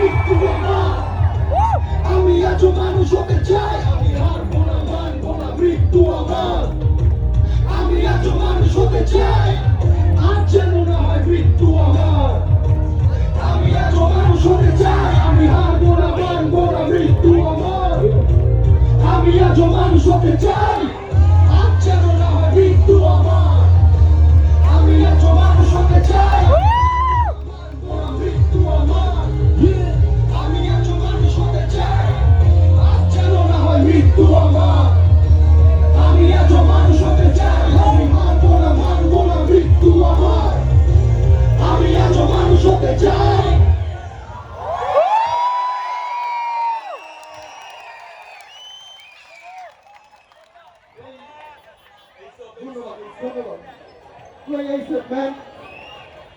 মৃত্যু আমি আজও মানুষ হতে চাই। আমার। আমি আজও মানুষ হতে চাই। আমার। আমি আজও মানুষ হতে চাই। আমি হারবো না আমি আজও মানুষ হতে চাই। Come on, come on. Play ASAP, man.